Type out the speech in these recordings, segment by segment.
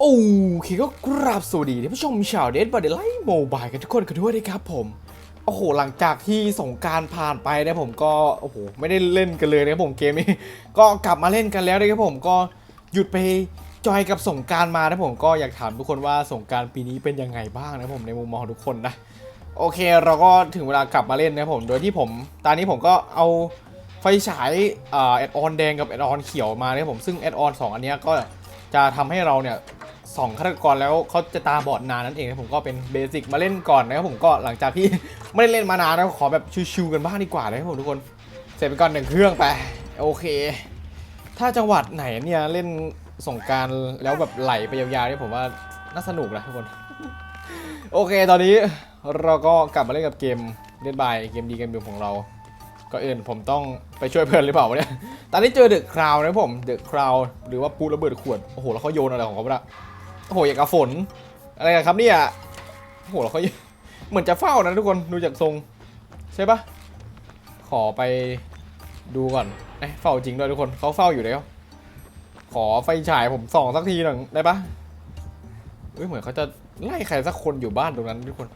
โอเคก็กราบสวัสดีท่านผู้ชมชาวเดนบอดเดลไลท์โมบายกันทุกคนกันด้วยนะครับผม โอ้โห หลังจากที่สงการผ่านไปนะผมก็ โอ้โห ไม่ได้เล่นกันเลยนะครับผมเกมนี้ ก็กลับมาเล่นกันแล้วนะครับผมก็หยุดไปจอยกับสงการมานะผมก็อยากถามทุกคนว่าสงการปีนี้เป็นยังไงบ้างนะผมในมุมมองทุกคนนะ โอเคเราก็ถึงเวลากลับมาเล่นนะผม โดยที่ผม ตอนนี้ผมก็เอาไฟฉายอ่าแอดออนแดงกับแอดออนเขียวมานะครับผมซึ่งแอดออนสองอันนี้ก็จะทำให้เราเนี่ย สองฆาตกรแล้วเขาจะตาบอดนานนั่นเองนะผมก็เป็นเบสิกมาเล่นก่อนนะครับผมก็หลังจากที่ไม่ได้เล่นมานานแล้วขอแบบชิวๆกันบ้างดีกว่านะครับผมทุกคนเสร็จไปก่อนหนึ่งเครื่องไปโอเค ถ้าจังหวัดไหนเนี่ยเล่นสงการแล้วแบบไหลไปยาวๆเนี่ยผมว่าน่าสนุกนะทุกคน โอเคตอนนี้เราก็กลับมาเล่นกับเกมเล่นบายเกมดีเกมเดียวของเราก็เอื่นผมต้องไปช่วยเพื่อนหรือเปล่าวะเนี่ย ตอนนี้เจอเดอะคราวนะผม เดอะคราวหรือว่าปูระเบิดขวด โอ้โห แล้วเขาโยนอะไรของเขาไปละ โอ้โหอย่างกับฝน อะไรกันครับเนี่ยโอ้โหแล้วเขาเหมือนจะเฝ้านะทุกคนดูจากทรง ใช่ปะขอไปดูก่อนเอ้เฝ้าจริงด้วยทุกคนเขาเฝ้าอยู่แล้ว ขอไฟฉายผมส่องสักทีหนึ่งได้ปะเอ้ยเหมือนเขาจะไล่ใครสักคนอยู่บ้านตรงนั้นทุกคน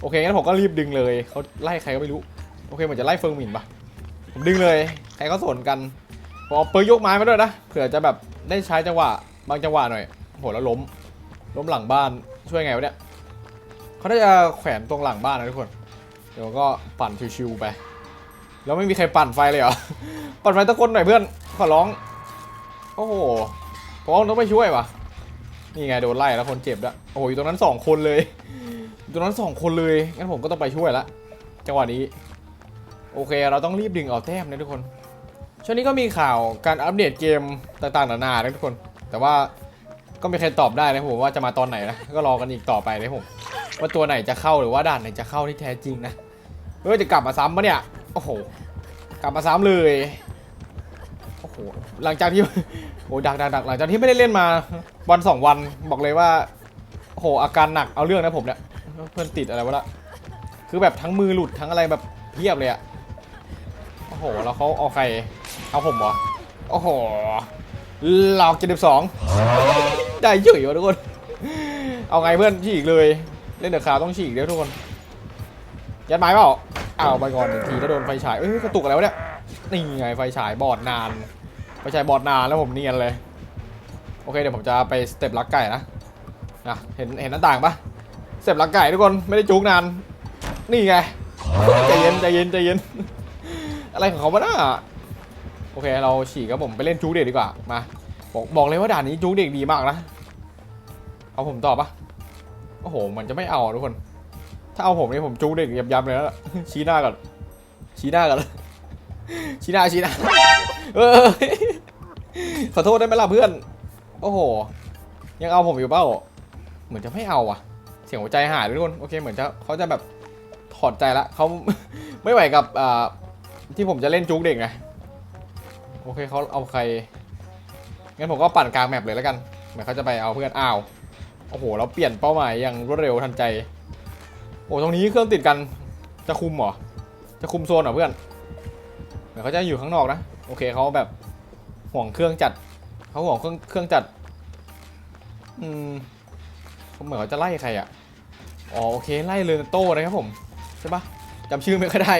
โอเคงั้นผมก็รีบดึงเลยเขาไล่ใครก็ไม่รู้ โอเคเหมือนจะไล่เฟิงหมินปะผมดึงเลย ใครก็สนกันผมเอาปืนยกไม้มาด้วยนะเผื่อจะแบบได้ใช้จังหวะบางจังหวะหน่อยโหแล้วล้ม ล้มหลังบ้านช่วยไงวะเนี่ยเขาน่าจะแขวนตรงหลังบ้านนะทุกคน เดี๋ยวก็ปั่นชิวๆไป แล้วไม่มีใครปั่นไฟเลยเหรอ ปั่นไฟตะคนหน่อยเพื่อน ขอร้อง โอ้โหผมต้องไปช่วยวะนี่ไงโดนไล่แล้วคนเจ็บด้วยโอ้โหอยู่ตรงนั้นสองคนเลยอยู่ตรงนั้นสองคนเลย งั้นผมก็ต้องไปช่วยละ จังหวะนี้ โอเค เราต้องรีบดึงเอาแต้มนะทุกคน ช่วงนี้ก็มีข่าวการอัปเดตเกมต่างๆนานานะทุกคน แต่ว่า ก็ไม่ใครตอบได้นะผมว่าจะมาตอนไหนนะ ก็รอกันอีกต่อไปนะผมว่าตัวไหนจะเข้าหรือว่าด่านไหนจะเข้าที่แท้จริงนะเฮ้ยจะกลับมาซ้ำปะเนี่ย โอ้โห กลับมาซ้ำเลย โอ้โห หลังจากที่ โอ้ดักดักดักหลังจากที่ไม่ได้เล่นมาวันสองวันบอกเลยว่า โอ้โห อาการหนักเอาเรื่องนะผมเนี่ย เพื่อนติดอะไรวะละคือแบบทั้งมือหลุดทั้งอะไรแบบเพียบเลยอะโอ้โห แล้วเขาเอาใคร เอาผมเหรอ โอ้โหหลอกเจ็ดสิบสอง ได้เยอะอยู่ทุกคน เอาไงเพื่อนฉีกเลย เล่นเดอะคาวต้องฉีกเดี๋ยวทุกคน ยัดไม้เปล่าเอาไปก่อนหนึ่งทีแล้วโดนไฟฉายเอ้ยกระตุกอะไรวะเนี่ย นี่ไงไฟฉายบอดนาน ไฟฉายบอดนานแล้วผมเนียนเลย โอเคเดี๋ยวผมจะไปสเต็ปลักไก่นะนะเห็นเห็นหน้าต่างปะสเต็ปลักไก่ทุกคนไม่ได้จุกนาน นี่ไงใจเย็นใจเย็นใจเย็น อะไรของเขาวะน่าโอเคเราฉีกครับผมไปเล่นจุกเด็กดีกว่า มา บอกบอกเลยว่าด่านนี้จุกเด็กดีมากนะ เอาผมต่อปะโอ้โห มันจะไม่เอาทุกคน ถ้าเอาผมนี่ผมจุกเด็กยับๆเลยแล้วชี้หน้าก่อน ชี้หน้าก่อน ชี้หน้าชี้หน้า เออ ขอโทษได้ไหมล่ะเพื่อน โอ้โห ยังเอาผมอยู่เปล่า เหมือนจะไม่เอาอะ เสียงหัวใจหายเลยทุกคน โอเค เหมือนจะเขาจะแบบถอดใจละเขาไม่ไหวกับอ่าที่ผมจะเล่นจุกเด็กไง โอเคเขาเอาใคร งั้นผมก็ปั่นกลางแมปเลยแล้วกันเหมือนเขาจะไปเอาเพื่อนอ้าวโอ้โห เราเปลี่ยนเป้าหมายอย่างรวดเร็วทันใจ โอ้ตรงนี้เครื่องติดกันจะคุมเหรอ จะคุมโซนเหรอเพื่อนเหมือนเขาจะอยู่ข้างนอกนะ โอเคเขาแบบห่วงเครื่องจัดเขาห่วงเครื่องเครื่องจัด อืมเขาเหมือนเขาจะไล่ใครอะอ๋อโอเคไล่เลนโต้นะครับผมใช่ปะจำชื่อไม่ค่อยได้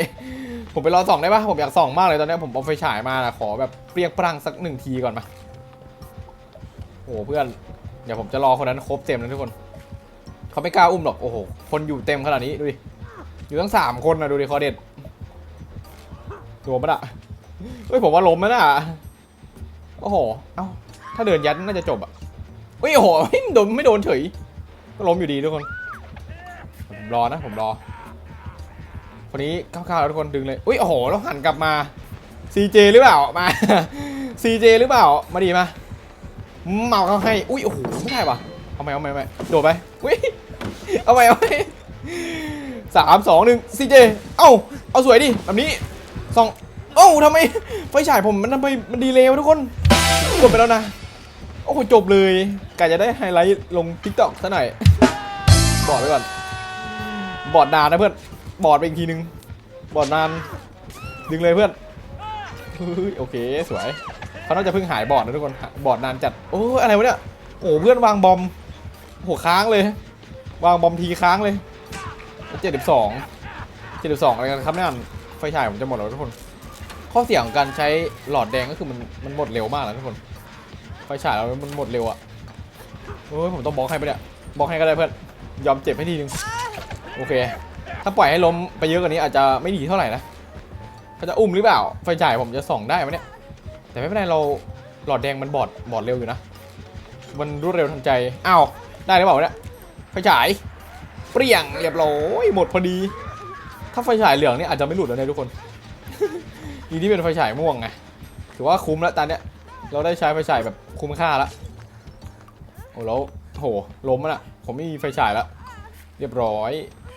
ผมไปรอส่องได้ปะผมอยากส่องมากเลยตอนนี้ผมเอาไฟฉายมานะขอแบบเปรียงปรังสักหนึ่งทีก่อนมา โอ้โหเพื่อน เดี๋ยวผมจะรอคนนั้นครบเต็มนะทุกคน เขาไม่กล้าอุ้มหรอก โอ้โห คนอยู่เต็มขนาดนี้ดูดิ อยู่ทั้งสามคนนะดูดิคอเด็ดรวมปะนะเฮ้ยผมว่าล้มแล้วน่ะโอ้โห เอ้า ถ้าเดินยัดน่าจะจบอะเฮ้ยโอ้โหไม่โดนไม่โดนเฉย ก็ล้มอยู่ดีทุกคน ผมรอนะ ผมรอ คนนี้ก้าวๆแล้วทุกคนดึงเลยอุ้ยโอ้โหแล้วหันกลับมา CJ หรือเปล่า มา CJ หรือเปล่า มาดีมา เมาเขาให้ อุ้ยโอ้โหไม่ได้ปะเอาไหมเอาไหมเอาไหมโดดไป อุ้ย เอาไหมเอาไหมสามสองหนึ่ง CJ เอ้า เอาสวยดิ แบบนี้สองเอ้าทำไม ไฟฉายผมมันทำไมมันดีเลยวะทุกคน กดไปแล้วนะ โอ้โห จบเลยกะจะได้ไฮไลท์ลง t ิ k t o k ซะหน่อย บอดไว้ก่อน บอดนานนะเพื่อน บอดไปอีกทีนึง บอดนาน ดึงเลยเพื่อนโอเค สวย เขาน่าจะเพิ่งหายบอดนะทุกคนบอดนานจัดโอ้ยอะไรวะเนี่ยโอ้เพื่อนวางบอมโหค้างเลย วางบอมทีค้างเลยเจ็ดสิบสองเจ็ดสิบสองอะไรกันครับเนี่ยไฟฉายผมจะหมดแล้วทุกคน ข้อเสียของการใช้หลอดแดงก็คือมันมันหมดเร็วมากแล้วทุกคน ไฟฉายเรามันหมดเร็วอะโอ้ยผมต้องบล็อกให้ไปเนี่ยบล็อกให้ก็ได้เพื่อนยอมเจ็บให้ทีนึงโอเค ถ้าปล่อยให้ล้มไปเยอะกว่านี้อาจจะไม่ดีเท่าไหร่นะเขาจะอุ้มหรือเปล่า ไฟฉายผมจะส่องได้ไหมเนี่ย แต่ไม่เป็นไรเราหลอดแดงมันบอดบอดเร็วอยู่นะ มันรวดเร็วทันใจ อ้าว ได้หรือเปล่าเนี่ยไฟฉาย เปรี้ยงเรียบร้อยหมดพอดี ถ้าไฟฉายเหลืองนี่อาจจะไม่หลุดแล้วนะทุกคนดีที่เป็นไฟฉายม่วงไง ถือว่าคุ้มแล้วตอนเนี้ย เราได้ใช้ไฟฉายแบบคุ้มค่าแล้วโอ้แล้วโหล้มแล้วนะผมไม่มีไฟฉายแล้ว เรียบร้อย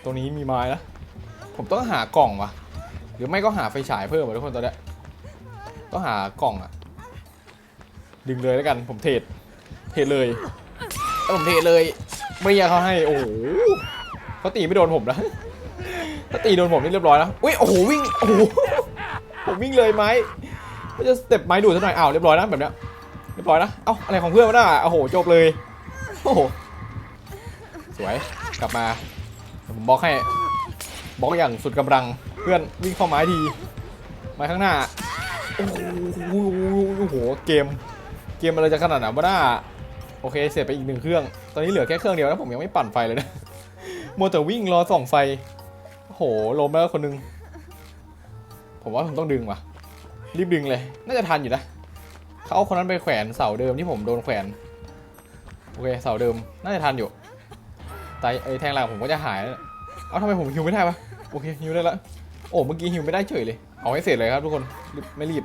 ตรงนี้มีไม้นะ ผมต้องหากล่องวะหรือไม่ก็หาไฟฉายเพิ่มอะทุกคนตอนเนี้ย ต้องหากล่องอะดึงเลยแล้วกันผมเทรดเทรดเลยแล้วผมเทรดเลยไม่อยากเขาให้โอ้โหเขาตีไม่โดนผมนะถ้าตีโดนผมนี่เรียบร้อยแล้วอุ้ยโอ้โหวิ่งโอ้โหผมวิ่งเลยไม้ก็จะสเต็ปไม้ดูดซะหน่อยอ้าวเรียบร้อยนะแบบเนี้ยเรียบร้อยนะเอ้าอะไรของเพื่อนวะน่ะโอ้โหจบเลยโอ้โหสวยกลับมาผมบล็อกให้บล็อกอย่างสุดกำลังเพื่อนวิ่งเข้าไม้ทีไม้ข้างหน้า โอ้โหโอ้โห เกม เกมอะไรจะขนาดไหนวะน่าโอเค เสร็จไปอีกหนึ่งเครื่อง ตอนนี้เหลือแค่เครื่องเดียวแล้วผมยังไม่ปั่นไฟเลยนะ มัวแต่วิ่งรอส่องไฟ โอ้โหล้มแล้วคนนึง ผมว่าผมต้องดึงว่ะ รีบดึงเลย น่าจะทันอยู่นะ เขาเอาคนนั้นไปแขวนเสาเดิมที่ผมโดนแขวน โอเค เสาเดิม น่าจะทันอยู่ไตไอ้แทงหลังผมก็จะหายแล้วเอาทำไมผมฮิวไม่ได้ปะโอเคฮิวได้ล้วโอ้ เมื่อกี้ฮิวไม่ได้เฉยเลย เอาให้เสร็จเลยครับทุกคน ไม่รีบ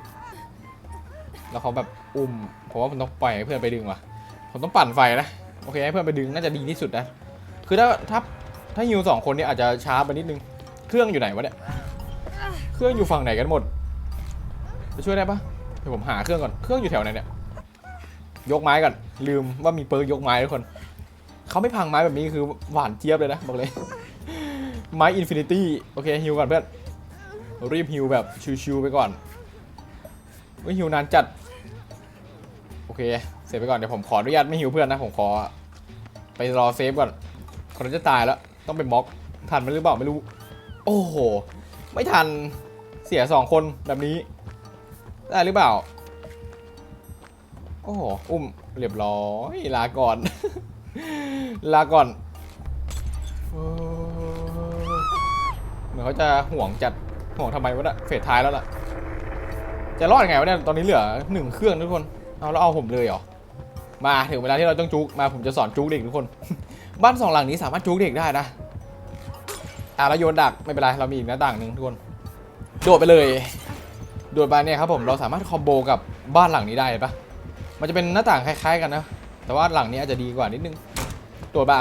แล้วเขาแบบอุ้มผมว่าผมต้องปล่อยให้เพื่อนไปดึงว่ะ ผมต้องปั่นไฟนะ โอเคให้เพื่อนไปดึงน่าจะดีที่สุดนะ คือถ้าถ้าถ้าฮิวสองคนเนี่ยอาจจะช้าไปนิดนึง เครื่องอยู่ไหนวะเนี่ย เครื่องอยู่ฝั่งไหนกันหมด จะช่วยได้ปะเดี๋ยวผมหาเครื่องก่อน เครื่องอยู่แถวไหนเนี่ย ยกไม้ก่อน ลืมว่ามีเปิร์กยกไม้ทุกคน เขาไม่พังไม้แบบนี้คือหวานเจี๊ยบเลยนะบอกเลย ไม้อินฟินิตี้ โอเคฮิวก่อนเพื่อน รีบฮิวแบบชิวๆไปก่อน ไม่ฮิวนานจัด โอเค เสร็จไปก่อน เดี๋ยวผมขออนุญาตไม่ฮิวเพื่อนนะ ผมขอ ไปรอเซฟก่อนคนจะตายแล้ว ต้องไปม็อก ทันไหมหรือเปล่าไม่รู้ โอ้โห ไม่ทัน เสียสองคนแบบนี้ ได้หรือเปล่า โอ้โห อุ้ม เรียบร้อย ลาก่อน ลาก่อนเหมือนเขาจะห่วงจัดห่วงทำไมวะเนี่ยเฟสท้ายแล้วล่ะ จะรอดยังไงวะเนี่ยตอนนี้เหลือหนึ่งเครื่องทุกคนเอาแล้วเอาผมเลยเหรอมาถึงเวลาที่เราต้องจุกมาผมจะสอนจุกเด็กทุกคน บ้านสองหลังนี้สามารถจุกเด็กได้นะอะแล้วโยนดักไม่เป็นไรเรามีอีกหน้าต่างหนึ่งทุกคนโดดไปเลย โดดไปเนี่ยครับผมเราสามารถคอมโบกับบ้านหลังนี้ได้ปะมันจะเป็นหน้าต่างคล้ายๆกันนะแต่ว่าหลังนี้อาจจะดีกว่านิดนึงโดดมา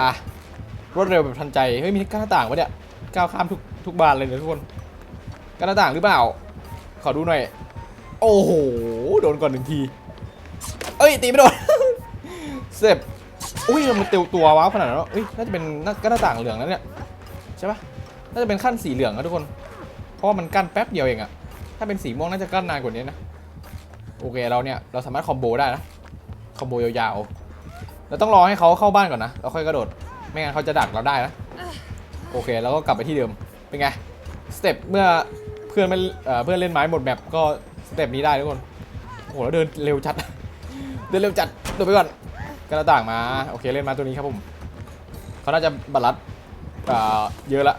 รวดเร็วแบบทันใจเฮ้ยมีกหน้าต่างปะเนี่ยก้าวข้ามทุกทุกบานเลยนี่ยทุกคนกันหน้าต่างหรือเปล่า ขอดูหน่อย โอ้โห โดนก่อนหนึ่งที เอ้ย ตีไม่โดน เสร็จอุ้ยมันเตียวตัวว้าวขนาดนั้นวะเอ้ยน่าจะเป็นน้ากั้นหน้าต่างเหลืองแล้วเนี่ยใช่ปะน่าจะเป็นขั้นสีเหลืองนะทุกคน เพราะว่ามันกั้นแป๊บเดียวเองอะถ้าเป็นสีม่วงน่าจะกั้นนานกว่านี้นะ โอเคเราเนี่ยเราสามารถคอมโบได้นะ คอมโบยาวๆเราต้องรอให้เขาเข้าบ้านก่อนนะแล้วค่อยกระโดด ไม่งั้นเขาจะดักเราได้นะ โอเคแล้วก็กลับไปที่เดิม เป็นไง สเต็ปเมื่อเพื่อนไม่เอ่อเพื่อนเล่นไม้หมดแมปก็ สเต็ปนี้ได้ทุกคนโอ้โหแล้วเดินเร็วจัด เดินเร็วจัดเดินไปก่อนกระต่างมา โอเคเล่นมาตัวนี้ครับผมเขาน่าจะบัลลัดเอ่อเยอะละ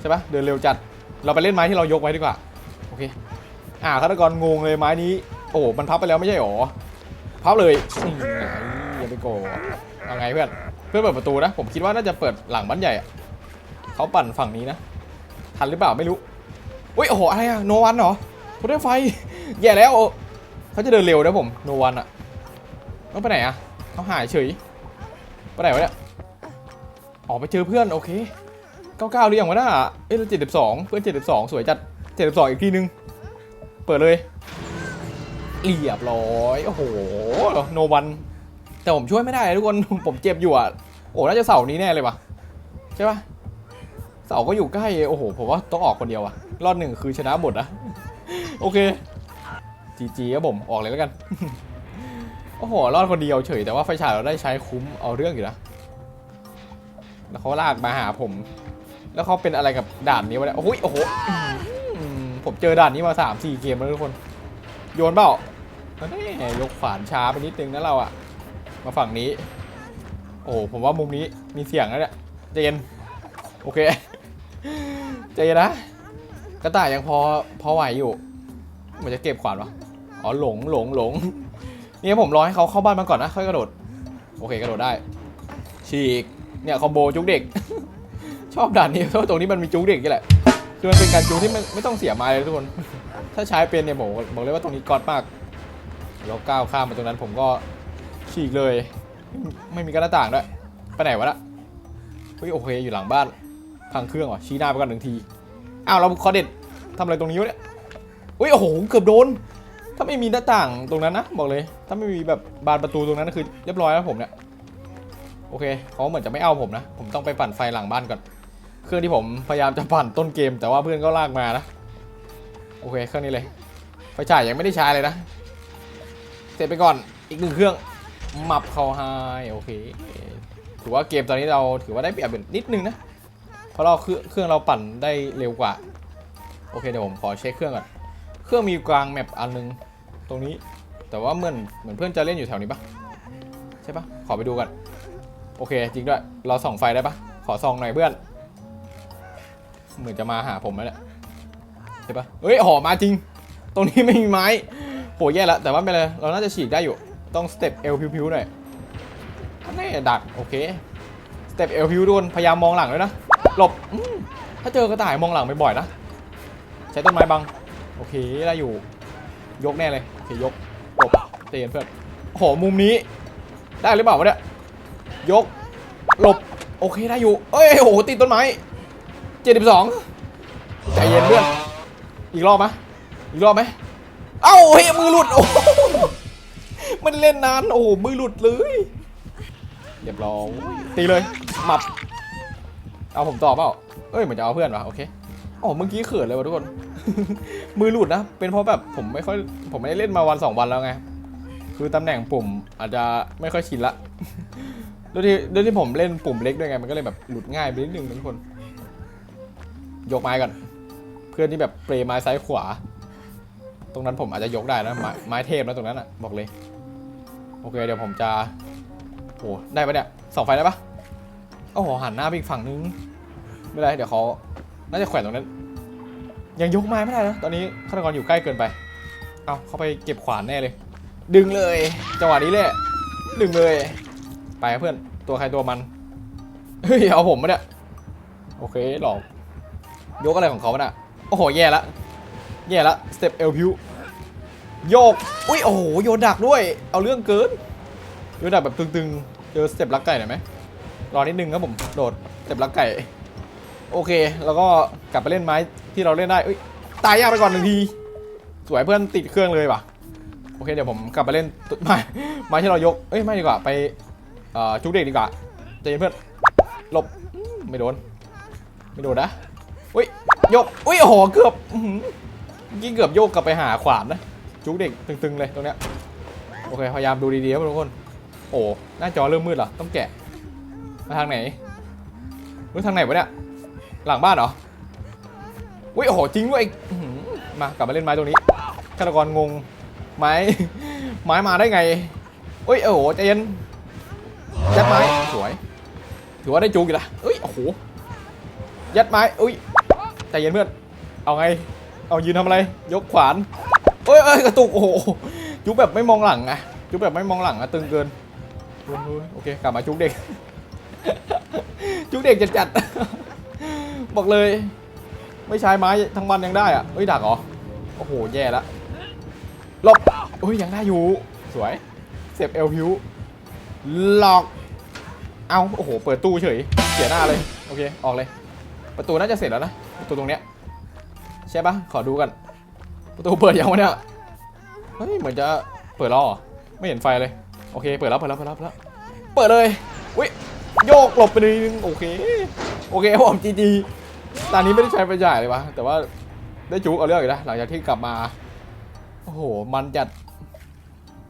ใช่ปะเดินเร็วจัด เราไปเล่นไม้ที่เรายกไว้ดีกว่า โอเค อ่าฆาตกรงงเลยไม้นี้ โอ้มันพับไปแล้วไม่ใช่หรอ พับเลยนี่ไงอย่าไปโกเอาไงเพื่อน เพื่อนเปิดประตูนะ ผมคิดว่าน่าจะเปิดหลังบ้านใหญ่อะเขาปั่นฝั่งนี้นะ ทันหรือเปล่าไม่รู้ อุ้ยโอ้โหอะไรอะโนวันเหรอ พุทธไฟ แย่แล้วเขาจะเดินเร็วนะผม โนวันอะต้องไปไหนอะเขาหายเฉย ไปไหนวะเนี่ย ออกไปเจอเพื่อน โอเคเก้าเก้าหรือยังวะน่าเอ้ยเราเจ็ดสิบสองเพื่อนเจ็ดสิบสองสวยจัดเจ็ดสิบสองอีกทีนึง เปิดเลยเรียบร้อย โอ้โห โนวัน แต่ผมช่วยไม่ได้ทุกคน ผมเจ็บอยู่อะโอ้น่าจะเสาร์นี้แน่เลยปะใช่ปะเสาก็อยู่ใกล้ โอ้โห ผมว่าต้องออกคนเดียวอะรอดหนึ่งคือชนะหมดนะ โอเคจีจีครับผมออกเลยแล้วกัน โอ้โหรอดคนเดียวเฉย แต่ว่าไฟฉายเราได้ใช้คุ้มเอาเรื่องอยู่นะ แล้วเขาลากมาหาผม แล้วเขาเป็นอะไรกับด่านนี้วะเนี่ยโอ้โหโอ้โหผมเจอด่านนี้มาสามสี่เกมแล้วทุกคน โยนเปล่าแน่ยกขวานช้าไปนิดนึงนะเราอะมาฝั่งนี้ โอ้โหผมว่ามุมนี้มีเสียงแล้วเนี่ยใจเย็นโอเคใจเย็นนะกระต่ายยังพอพอไหวอยู่ มันจะเก็บขวานวะอ๋อหลงหลงหลงนี่ผมรอให้เขาเข้าบ้านมาก่อนนะค่อยกระโดด โอเคกระโดดได้ ฉีกเนี่ยคอมโบจุกเด็ก ชอบด่านนี้เพราะตรงนี้มันมีจุกเด็กนี่แหละคือมันเป็นการจูที่ไม่ไม่ต้องเสียไม้เลยทุกคน ถ้าใช้เป็นเนี่ยผมบอกเลยว่าตรงนี้ก๊อตมากแล้วก้าวข้ามมาตรงนั้นผมก็ฉีกเลย ไม่มีกระต่างด้วยไปไหนวะน่ะเฮ้ยโอเคอยู่หลังบ้านพังเครื่องว่ะชี้หน้าไปก่อนหนึ่งทีอ้าวเราคอเด็ดทำอะไรตรงนี้วะเนี่ย อุ้ยโอ้โหเกือบโดน ถ้าไม่มีหน้าต่างตรงนั้นนะบอกเลย ถ้าไม่มีแบบบานประตูตรงนั้นคือเรียบร้อยแล้วผมเนี่ยโอเคเขาเหมือนจะไม่เอาผมนะ ผมต้องไปปั่นไฟหลังบ้านก่อน เครื่องที่ผมพยายามจะปั่นต้นเกม แต่ว่าเพื่อนก็ลากมานะโอเคเครื่องนี้เลยไฟฉายยังไม่ได้ใช้เลยนะ เสร็จไปก่อนอีกหนึ่งเครื่องหมับเขาให้โอเคถือว่าเกมตอนนี้เราถือว่าได้เปรียบนิดนึงนะเพราะเราเครื่องเครื่องเราปั่นได้เร็วกว่า โอเคเดี๋ยวผมขอเช็คเครื่องก่อน เครื่องมีกลางแมปอันนึงตรงนี้ แต่ว่าเหมือนเหมือนเพื่อนจะเล่นอยู่แถวนี้ปะใช่ปะขอไปดูกัน โอเค จริงด้วย เราส่องไฟได้ปะขอส่องหน่อยเพื่อน เหมือนจะมาหาผมแล้วเนี่ยใช่ปะเฮ้ยหอมาจริง ตรงนี้ไม่มีไม้โหแย่แล้วแต่ว่าไม่เป็นไรเราน่าจะฉีกได้อยู่ ต้องสเต็ปเอลพิวๆหน่อยอันนี่ดัก โอเคสเต็ปเอลพิวโดนพยายามมองหลังด้วยนะหลบถ้าเจอกระต่ายมองหลังบ่อยๆนะ ใช้ต้นไม้บัง โอเคได้อยู่ ยกแน่เลยโอเคยกหลบเตียนเพื่อนโอ้โหมุมนี้ ได้หรือเปล่าวะเนี่ยยกหลบโอเคได้อยู่ เอ้ยโอ้โหติดต้นไม้เจ็ดสิบสองใจเย็นเพื่อนอีกรอบไหมอีกรอบไหมเอ้าเฮ้ยมือหลุดโอ้โหมันเล่นนานโอ้โหมือหลุดเลยเรียบร้อยตีเลยหมับ เอาผมต่อเปล่าเอ้ยเหมือนจะเอาเพื่อนวะโอเคอ๋อเมื่อกี้เขินเลยวะทุกคน มือหลุดนะ เป็นเพราะแบบผมไม่ค่อยผมไม่ได้เล่นมาวันสองวันแล้วไง คือตำแหน่งปุ่มอาจจะไม่ค่อยชินละด้วยที่ด้วยที่ผมเล่นปุ่มเล็กด้วยไง มันก็เลยแบบหลุดง่ายไปนิดนึงทุกคน ยกไม้ก่อน เพื่อนที่แบบเปรย์ไม้ซ้ายขวา ตรงนั้นผมอาจจะยกได้นะ ไม้ไม้เทพนะตรงนั้นอะ บอกเลย โอเค เดี๋ยวผมจะโอ้ได้ปะเนี่ยสองไฟได้ปะโอ้โหหันหน้าไปอีกฝั่งนึง ไม่เป็นไรเดี๋ยวเขาน่าจะแขวนตรงนั้น ยังยกไม้ไม่ได้นะ ตอนนี้ฆาตกรอยู่ใกล้เกินไป เอาเข้าไปเก็บขวานแน่เลย ดึงเลย จังหวะนี้เลยดึงเลย ไปเพื่อน ตัวใครตัวมัน เฮ้ย เอาผมมาเนี่ย โอเค หลอก ยกอะไรของเขาวะน่ะ โอ้โห แย่ละ แย่ละ สเต็ปเอลพิวโยก อุ้ย โอ้โห โยนดักด้วย เอาเรื่องเกิน โยนดักแบบตึงๆ เจอสเต็ปลักไก่หน่อยไหมรอนิดนึงครับผม โดดสเต็ปลักไก่ โอเค แล้วก็กลับไปเล่นไม้ที่เราเล่นได้เอ้ยตายยากไปก่อนหนึ่งที สวยเพื่อนติดเครื่องเลยว่ะ โอเคเดี๋ยวผมกลับไปเล่นไม้ไม้ที่เรายก เอ้ยไม่ดีกว่าไปจุกเด็กดีกว่าใจเย็นเพื่อนหลบไม่โดน ไม่โดนนะอุ้ยยกอุ้ยโอ้โหเกือบเมื่อกี้เกือบโยกกลับไปหาขวานนะจุกเด็กตึงๆเลยตรงเนี้ยโอเคพยายามดูดีๆครับทุกคน โอ้หน้าจอเริ่มมืดเหรอต้องแกะมาทางไหนเฮ้ทางไหนวะเนี่ย หลังบ้านเหรออุ้ยโอ้โหจริงด้วยมากลับมาเล่นไม้ตรงนี้ฆาตกรงงไม้ไม้มาได้ไงอุ้ยโอ้โหใจเย็นยัดไม้สวย ถือว่าได้จูกอีกละเอ้ยโอ้โหยัดไม้อุ้ยใจเย็นเพื่อนเอาไง เอายืนทำอะไร ยกขวานเอ้ยเอ้ยกระตุกโอ้โหจุกแบบไม่มองหลังอะจุกแบบไม่มองหลังอะตึงเกินโอเคกลับมาจุกเด็ก จุกเด็กจัดจัด บอกเลย ไม่ใช้ไม้ทั้งวันยังได้อะเฮ้ยดักเหรอ โอ้โห แย่ละหลบเฮ้ยยังได้อยู่ สวย เสียบเอลพิวหลอก เอาโอ้โห เปิดตู้เฉย เสียหน้าเลย โอเค ออกเลย ประตูน่าจะเสร็จแล้วนะ ประตูตรงเนี้ย ใช่ปะขอดูกัน ประตูเปิดยังวะเนี่ย เฮ้ย เหมือนจะเปิดแล้วเหรอไม่เห็นไฟเลย โอเค เปิดแล้ว เปิดแล้ว เปิดแล้ว เปิดแล้วเปิดเลย อุ้ยโยกหลบไปนึงโอเค โอเคผมจีจี ตอนนี้ไม่ได้ใช้ไฟฉายเลยวะแต่ว่าได้จุกเอาเรื่องอยู่นะหลังจากที่กลับมา โอ้โห มันจัด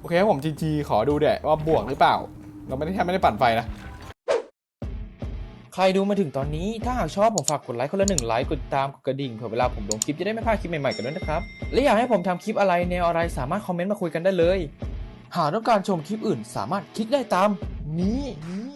โอเคผมจีจีขอดูเดี๋ยวว่าบวกหรือเปล่า เราไม่ได้แทบไม่ได้ปั่นไฟนะ ใครดูมาถึงตอนนี้ถ้าหากชอบผมฝากกดไลค์คนละหนึ่งไลค์กดติดตามกดกระดิ่งเผื่อเวลาผมลงคลิปจะได้ไม่พลาดคลิปใหม่ๆกันด้วยนะครับ และอยากให้ผมทำคลิปอะไรแนวอะไรสามารถคอมเมนต์มาคุยกันได้เลย หากต้องการชมคลิปอื่นสามารถคลิกได้ตามนี้นี้